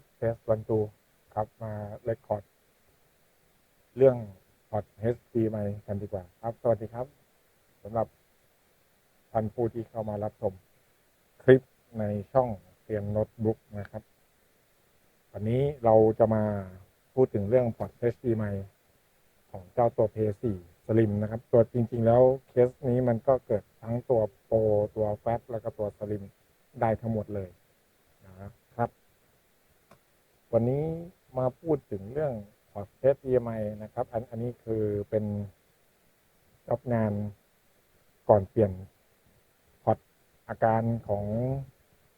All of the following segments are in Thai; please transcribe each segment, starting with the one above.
สเทสวันตูครับมาเรคคอร์ดเรื่องพอดเฮสดีใหม่กันดีกว่า ครับ สวัสดีครับสำหรับท่านผู้ที่เข้ามารับชมคลิปในช่องเตรียมโน้ตบุ๊กนะครับ วันนี้เราจะมาพูดถึงเรื่องพอดเฮสดีใหม่ของเจ้าตัว p 4 Slim นะครับ ตัวจริง ๆ แล้วเคสนี้มันก็เกิดทั้งตัวโปรตัวแฟตแล้วก็ตัว Slim ได้ทั้งหมดเลย วันนี้มาพูดถึงเรื่องพอร์ตเทส EMI นะครับ อันอันนี้คือเป็นรับงานก่อนเปลี่ยนพอร์ตอาการของ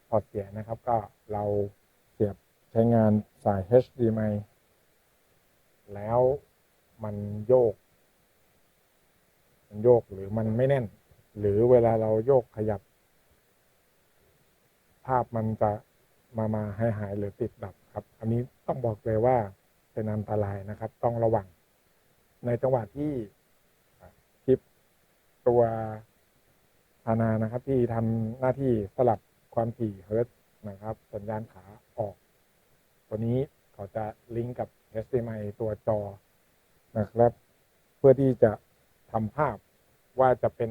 พอร์ตเสียนะครับ ก็เราเสียบใช้งานสาย HDMI แล้วมันโยก มันโยกหรือมันไม่แน่น หรือเวลาเราโยกขยับ ภาพมันจะมามาให้หายหรือติดดับ ครับอันนี้ต้องบอกเลยว่าเป็นอันตรายนะครับ ต้องระวัง ในจังหวะที่คลิปตัวพานานะครับ ที่ทำหน้าที่สลับความถี่เฮิร์ตนะครับ สัญญาณขาออก ตัวนี้เขาจะลิงก์กับ HDMI ตัวจอนะครับ เพื่อที่จะทำภาพว่าจะเป็น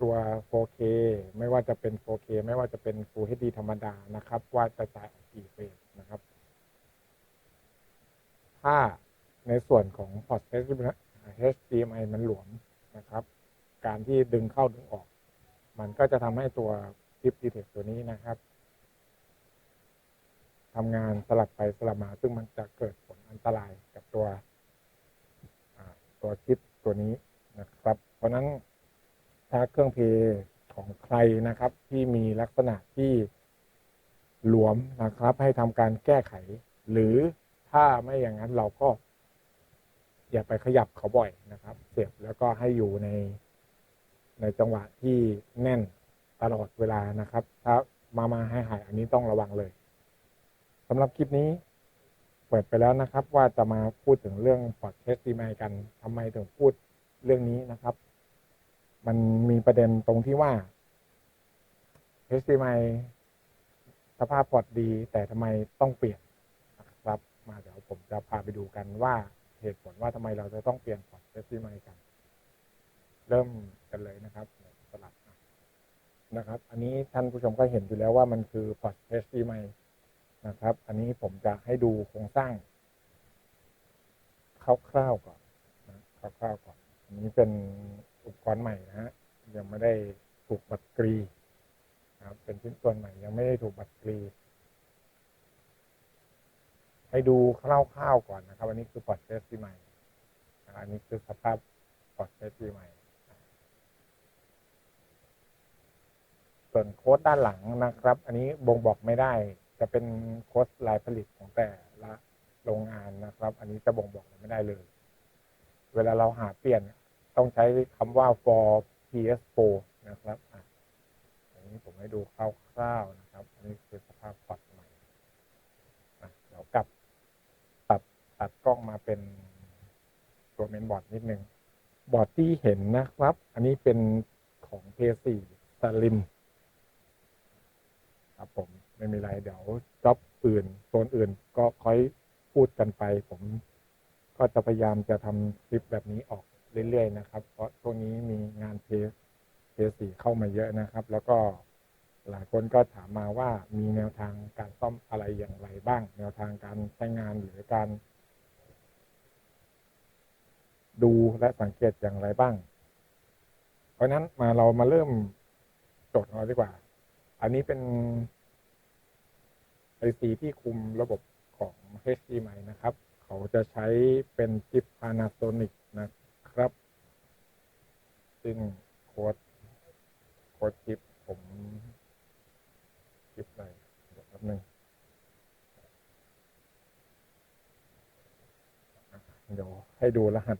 ตัว 4K ไม่ว่าจะเป็น 4K ไม่ว่าจะเป็น Full HD ธรรมดานะครับ ว่าจะจ่ายออกกี่เฟรม นะครับ ถ้าในส่วนของพอร์ต HDMI มันหลวมนะครับ การที่ดึงเข้าดึงออก มันก็จะทำให้ตัวชิปดีเทคตัวนี้นะครับทำงานสลับไปสลับมา ซึ่งมันจะเกิดผลอันตรายกับตัวตัวชิปตัวนี้นะครับ เพราะนั้นถ้าเครื่องเพย์ของใครนะครับที่มีลักษณะที่ หลวมนะครับ ให้ทำการแก้ไข หรือถ้าไม่อย่างนั้นเราก็ อย่าไปขยับเขาบ่อยนะครับ เสียบแล้วก็ให้อยู่ใน ในจังหวะที่แน่นตลอดเวลานะครับ ถ้ามามาให้หายอันนี้ต้องระวังเลยสำหรับคลิปนี้เปิดไปแล้วนะครับ ว่าจะมาพูดถึงเรื่องพอร์ตเทสตีไมกันทำไมถึงพูดเรื่องนี้นะครับ มันมีประเด็นตรงที่ว่า HDMI สภาพพอร์ตดี แต่ทำไมต้องเปลี่ยนนะครับมาเดี๋ยวผมจะพาไปดูกันว่าเหตุผลว่าทำไมเราจะต้องเปลี่ยนพอร์ต HDMI กัน เริ่มกันเลยนะครับสลับนะครับ อันนี้ท่านผู้ชมก็เห็นอยู่แล้วว่ามันคือพอร์ต HDMI นะครับ อันนี้ผมจะให้ดูโครงสร้างคร่าวๆก่อนนะคร่าวๆก่อน อันนี้เป็นอุปกรณ์ใหม่นะฮะยังไม่ได้ถูกบัตรกรี นะครับ เป็นชิ้นส่วนใหม่ยังไม่ได้ถูกบัตกรีให้ดูคร่าวๆก่อนนะครับ อันนี้คือพอร์ตเทสที่ใหม่อันนี้คือสภาพพอร์ตเทสที่ใหม่ส่วนโค้ดด้านหลังนะครับ อันนี้บ่งบอกไม่ได้ จะเป็นโค้ดลายผลิตของแต่ละโรงงานนะครับ อันนี้จะบ่งบอกไม่ได้เลย เวลาเราหาเปลี่ยนต้องใช้คำว่า for PS4 นะครับ ให้ดูคร่าวๆนะครับ อันนี้คือสภาพพอร์ตใหม่เดี๋ยวกลับตัดตัดกล้องมาเป็นตัวเมนบอร์ดนิดนึง บอร์ดที่เห็นนะครับ อันนี้เป็นของ PS4 Slim ครับผมไม่มีไร เดี๋ยวจ็อบอื่นโซนอื่นก็ค่อยพูดกันไป ผมก็จะพยายามจะทำคลิปแบบนี้ออกเรื่อยๆนะครับ เพราะช่วงนี้มีงานเพสเพสีเข้ามาเยอะนะครับ แล้วก็ หลายคนก็ถามมาว่ามีแนวทางการซ่อมอะไรอย่างไรบ้าง แนวทางการใช้งานหรือการ ดูและสังเกตอย่างไรบ้าง เพราะนั้นมาเรามาเริ่มโจทย์ของเราดีกว่า อันนี้เป็นไอซีที่คุมระบบของ HDMI นะครับ เขาจะใช้เป็นชิป Panasonic นะครับ ซึ่งโค้ดโค้ดชิปผมชิปอะไรเดี๋ยวแป๊บนึงเดี๋ยวให้ดูรหัส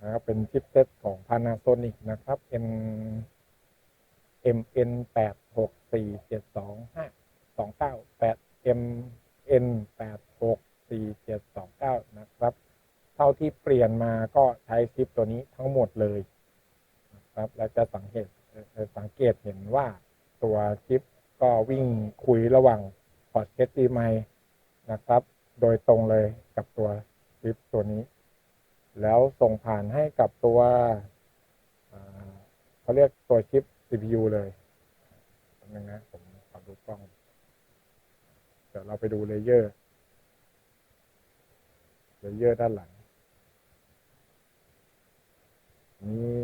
นะครับเป็นชิปเซตของ Panasonic นะครับ M MN แปดหกสี่เจ็ดสองห้าสองเก้าแปด MN แปดหกสี่เจ็ดสองเก้านะครับ เท่าที่เปลี่ยนมาก็ใช้ชิปตัวนี้ทั้งหมดเลยนะครับแล้วจะสังเกตสังเกตเห็นว่าตัวชิปก็วิ่งคุยระหว่างพอร์ต HDMI นะครับ โดยตรงเลยกับตัวชิปตัวนี้ แล้วส่งผ่านให้กับตัวเขาเรียกตัวชิป CPU เลยนึงนะผมขอดูกล้อง เดี๋ยวเราไปดูเลเยอร์ เลเยอร์ด้านหลัง นี้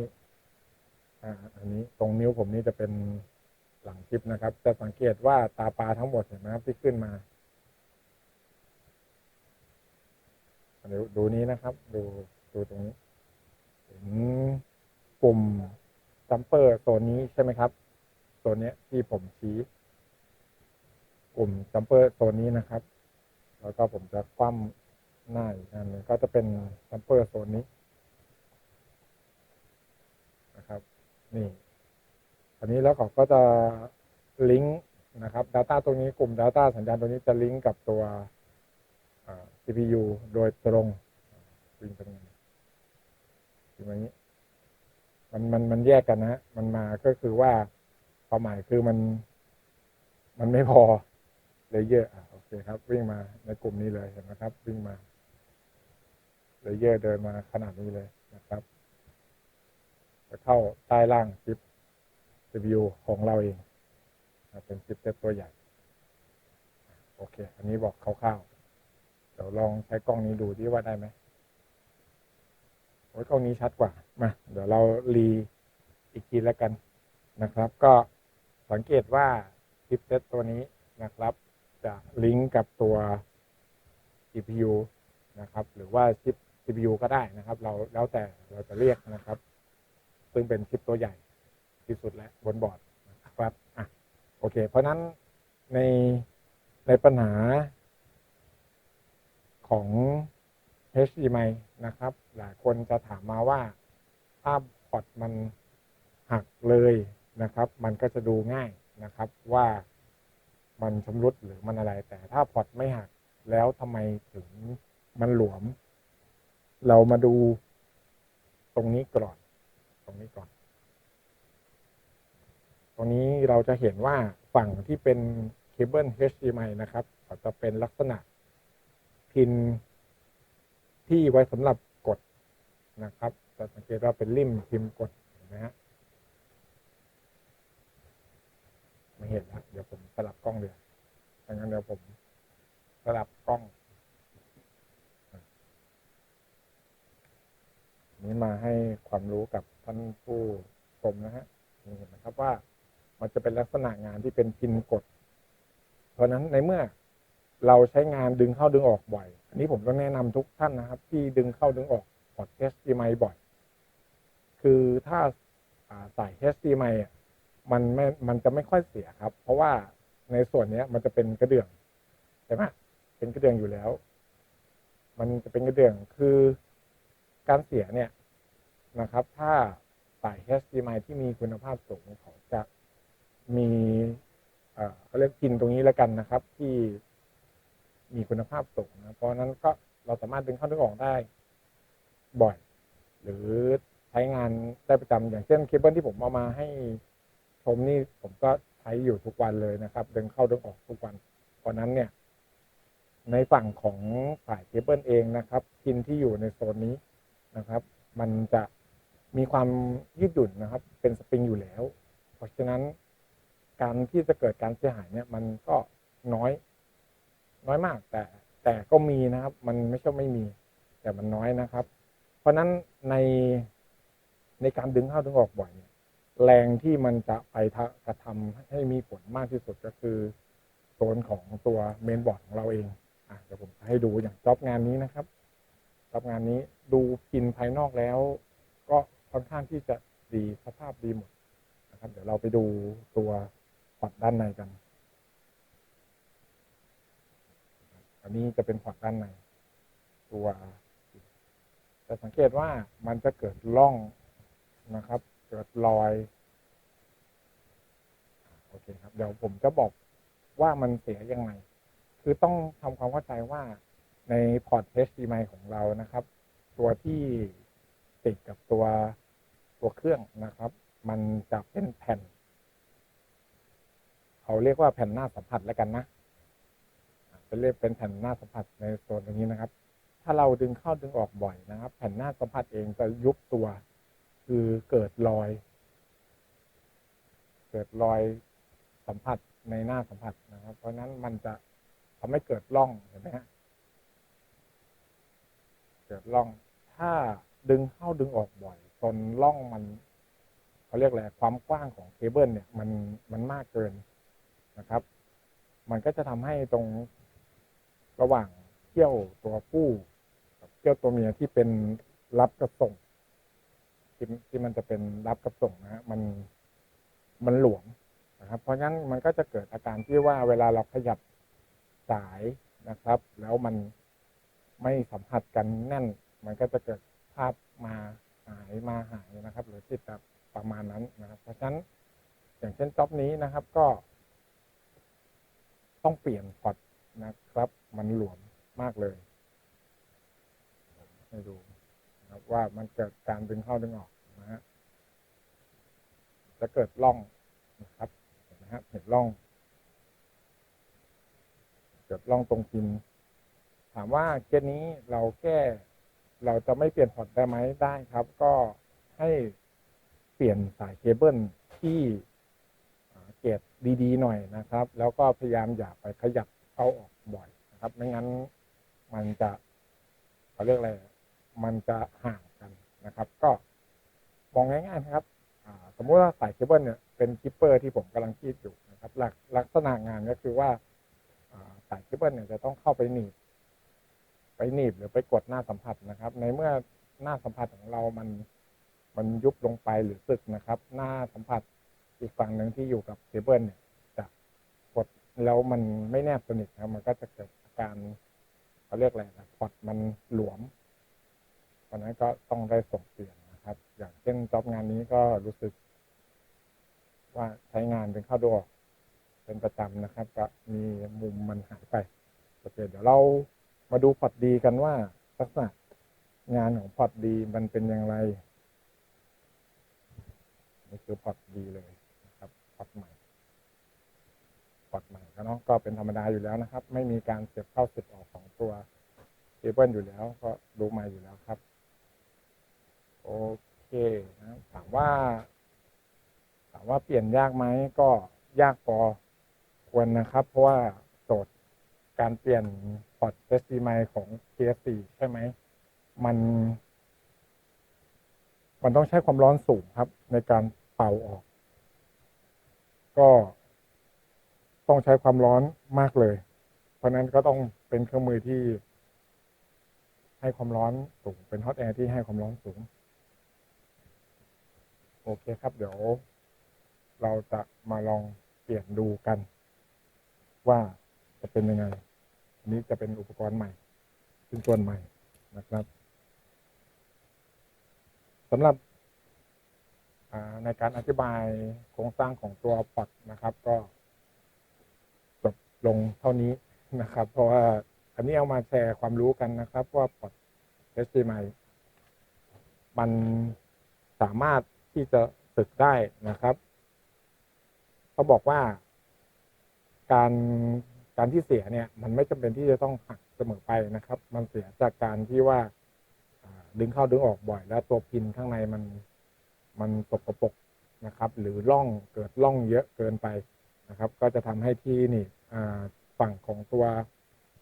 อ่าอันนี้ตรงนิ้วผมนี่จะเป็นหลังชิปนะครับ จะสังเกตว่าตาปลาทั้งหมดเห็นไหมครับที่ขึ้นมา ดี๋ยวดูนี้นะครับ ดูดูตรงนี้เห็นปุ่มจัมเปอร์ตัวนี้ใช่ไหมครับตัวเนี้ยที่ผมชี้ปุ่มจัมเปอร์ตัวนี้นะครับ แล้วก็ผมจะคว่ำหน้าอีกอันนึงก็จะเป็นจัมเปอร์โซนนี้นะครับ นี่อันนี้แล้วเขาก็จะลิงก์นะครับ Data ตรงนี้กลุ่ม Data สัญญาณตัวนี้จะลิงก์กับตัว CPU โดยตรงวิ่งเป็นไงวิ่งแบบนี้ มันมันมันแยกกันนะมันมาก็คือว่าความหมายคือมัน มันไม่พอเลเยอร์อะโอเคครับ วิ่งมาในกลุ่มนี้เลยเห็นไหมครับ วิ่งมาเลเยอร์เดินมาขนาดนี้เลยนะครับ จะเข้าใต้ล่างชิป CPU ของเราเองนะเป็นชิปเซ็ตตัวใหญ่ โอเค อันนี้บอกคร่าวๆ เดี๋ยวลองใช้กล้องนี้ดูที่ว่าได้ไหมโอ้ยกล้องนี้ชัดกว่ามาเดี๋ยวเรารีอีกทีแล้วกันนะครับ ก็สังเกตว่าชิปเซตตัวนี้นะครับ จะลิงก์กับตัว CPU นะครับ หรือว่าชิป CPU ก็ได้นะครับ เราแล้วแต่เราจะเรียกนะครับ ซึ่งเป็นชิปตัวใหญ่ที่สุดแล้วบนบอร์ดนะครับอะโอเค เพราะนั้นในในปัญหา ของ HDMI นะครับ หลายคนจะถามมาว่าถ้าพอร์ตมันหักเลยนะครับ มันก็จะดูง่ายนะครับว่ามันชำรุดหรือมันอะไร แต่ถ้าพอร์ตไม่หักแล้วทำไมถึงมันหลวม เรามาดูตรงนี้ก่อนตรงนี้ก่อน ตรงนี้เราจะเห็นว่าฝั่งที่เป็นเคเบิล HDMI นะครับก็จะเป็นลักษณะ พินที่ไว้สำหรับกดนะครับจะสังเกตว่าเป็นริมพิมพ์กดเห็นไหมฮะไม่เห็นละเดี๋ยวผมสลับกล้องเดี๋ยวดังนั้นเดี๋ยวผมสลับกล้อง นี้มาให้ความรู้กับท่านผู้ชมนะฮะนี่เห็นนะครับว่ามันจะเป็นลักษณะงานที่เป็นพินกด เพราะนั้นในเมื่อ เราใช้งานดึงเข้าดึงออกบ่อย อันนี้ผมต้องแนะนำทุกท่านนะครับ ที่ดึงเข้าดึงออกพอร์ต HDMI บ่อย คือถ้าอ่าใส่ HDMI มันไม่ มันจะไม่ค่อยเสียครับ เพราะว่าในส่วนเนี้ยมันจะเป็นกระเดื่องใช่ไหมเป็นกระเดื่องอยู่แล้ว มันจะเป็นกระเดื่องคือการเสียเนี่ยนะครับ ถ้าสาย HDMI ที่มีคุณภาพสูงเขาจะมีเอ่อเขาเรียกพินตรงนี้แล้วกันนะครับ ที่ มีคุณภาพสูงนะเพราะนั้นก็เราสามารถดึงเข้าดึงออกได้ บ่อย หรือใช้งานได้ประจำอย่างเช่นเคเบิลที่ผมเอามาให้ชมนี่ผมก็ใช้อยู่ทุกวันเลยนะครับ ดึงเข้าดึงออกทุกวัน เพราะนั้นเนี่ย ในฝั่งของสายเคเบิลเองนะครับ พินที่อยู่ในโซนนี้นะครับ มันจะมีความยืดหยุ่นนะครับ เป็นสปริงอยู่แล้ว เพราะฉะนั้นการที่จะเกิดการเสียหายเนี่ย มันก็น้อย น้อยมาก แต่แต่ก็มีนะครับ มันไม่ใช่ไม่มี แต่มันน้อยนะครับ เพราะฉะนั้นในในการดึงเข้าดึงออกบ่อยเนี่ยแรงที่มันจะไปทะกระทำให้มีผลมากที่สุดก็คือโซนของตัวเมนบอร์ดของเราเองอะเดี๋ยวผมจะให้ดูอย่างจ็อบงานนี้นะครับจ็อบงานนี้ดูพินภายนอกแล้ว ก็ค่อนข้างที่จะดีสภาพดีหมดนะครับ เดี๋ยวเราไปดูตัวพอร์ตด้านในกัน อันนี้จะเป็นพอร์ตด้านในตัวจะสังเกตว่ามันจะเกิดร่องนะครับ เกิดรอยโอเคครับ เดี๋ยวผมจะบอกว่ามันเสียยังไง คือต้องทำความเข้าใจว่าในพอร์ต HDMI ของเรานะครับ ตัวที่ติดกับตัวตัวเครื่องนะครับ มันจะเป็นแผ่น เขาเรียกว่าแผ่นหน้าสัมผัสแล้วกันนะ เป็นเรียกเป็นแผ่นหน้าสัมผัสในโซนตรงนี้นะครับ ถ้าเราดึงเข้าดึงออกบ่อยนะครับ แผ่นหน้าสัมผัสเองจะยุบตัว คือเกิดรอย เกิดรอยสัมผัสในหน้าสัมผัสนะครับ เพราะฉะนั้นมันจะทำให้เกิดร่องเห็นไหมฮะเกิดร่อง ถ้าดึงเข้าดึงออกบ่อยจนร่องมันเขาเรียกอะไรความกว้างของเคเบิลเนี่ยมันมันมากเกินนะครับ มันก็จะทำให้ตรง ระหว่างเขี้ยวตัวผู้กับเขี้ยวตัวเมียที่เป็นรับกระส่งที่ที่มันจะเป็นรับกระส่งนะฮะมันมันหลวมนะครับ เพราะฉะนั้นมันก็จะเกิดอาการที่ว่าเวลาเราขยับสายนะครับ แล้วมันไม่สัมผัสกันแน่น มันก็จะเกิดภาพมาหายมาหายนะครับ หรือที่จะประมาณนั้นนะครับ เพราะฉะนั้นอย่างเช่นจ็อบนี้นะครับก็ ต้องเปลี่ยนพอร์ต นะครับ มันหลวมมากเลย ให้ดูนะครับว่ามันเกิดการดึงเข้าดึงออกนะฮะจะเกิดร่องนะครับเห็นไหมฮะเห็นร่อง เกิดร่องตรงพินถามว่าเคสนี้เราแก้เราจะไม่เปลี่ยนพอร์ตได้ไหมได้ครับ ก็ให้เปลี่ยนสายเคเบิลที่เกรดดีๆหน่อยนะครับ แล้วก็พยายามอย่าไปขยับ เข้าออกบ่อยนะครับ ไม่งั้นมันจะเขาเรียกอะไร มันจะห่างกันนะครับ ก็มองง่ายๆนะครับสมมุติว่าสายเคเบิลเนี่ยเป็นคิปเปอร์ที่ผมกำลังคิดอยู่นะครับลักลักษณะงานก็คือว่าสายเคเบิลเนี่ยจะต้องเข้าไปหนีบ ไปหนีบหรือไปกดหน้าสัมผัสนะครับ ในเมื่อหน้าสัมผัสของเรามันมันยุบลงไปหรือสึกนะครับ หน้าสัมผัสอีกฝั่งหนึ่งที่อยู่กับเคเบิลเนี่ย แล้วมันไม่แนบสนิทนะครับ มันก็จะเกิดอาการเขาเรียกอะไรนะพอร์ตมันหลวมตอนนั้นก็ต้องได้ส่งเปลี่ยนนะครับ อย่างเช่นจ็อบงานนี้ก็รู้สึก ว่าใช้งานเป็นข้าดออกเป็นประจำนะครับ ก็มีมุมมันหายไปโอเคเดี๋ยวเรามาดูพอร์ตดีกันว่าลักษณะงานของพอร์ตดีมันเป็นอย่างไรนี่คือพอร์ตดีเลยนะครับพอร์ตใหม่ พอร์ตใหม่ก็เนาะก็เป็นธรรมดาอยู่แล้วนะครับ ไม่มีการเสียบเข้าเสียบออกของตัวเคเบิลอยู่แล้ว ก็ดูมาอยู่แล้วครับโอเคนะถามว่าถามว่าเปลี่ยนยากไหมก็ยากพอควรนะครับ เพราะว่าโจทย์การเปลี่ยนพอร์ต HDMI ของ PS4 ใช่ไหมมันมันต้องใช้ความร้อนสูงครับ ในการเป่าออก ก็ ต้องใช้ความร้อนมากเลย เพราะนั้นก็ต้องเป็นเครื่องมือที่ ให้ความร้อนสูง เป็นฮอตแอร์ที่ให้ความร้อนสูง โอเคครับ เดี๋ยวเราจะมาลองเปลี่ยนดูกัน ว่าจะเป็นยังไง อันนี้จะเป็นอุปกรณ์ใหม่เป็นส่วนใหม่นะครับสำหรับในการอธิบายโครงสร้างของตัวพอร์ตนะครับ ก็ ลงเท่านี้นะครับ เพราะว่าอันนี้เอามาแชร์ความรู้กันนะครับ ว่าพอร์ต HDMI มันสามารถที่จะสึกได้นะครับเขาบอกว่า การการที่เสียเนี่ย มันไม่จำเป็นที่จะต้องหักเสมอไปนะครับ มันเสียจากการที่ว่าดึงเข้าดึงออกบ่อย แล้วตัวพินข้างในมันมันตกกระปกนะครับ หรือร่องเกิดร่องเยอะเกินไปนะครับ ก็จะทำให้ที่นี่ ฝั่งของตัว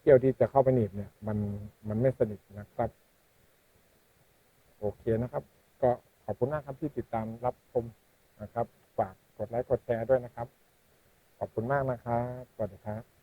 เกี่ยวที่จะเข้าไปหนีบเนี่ย มันมันไม่สนิทนะครับ โอเคนะครับ ก็ขอบคุณมากครับที่ติดตามรับชมนะครับ ฝากกดไลค์กดแชร์ด้วยนะครับ ขอบคุณมากนะครับสวัสดีครับ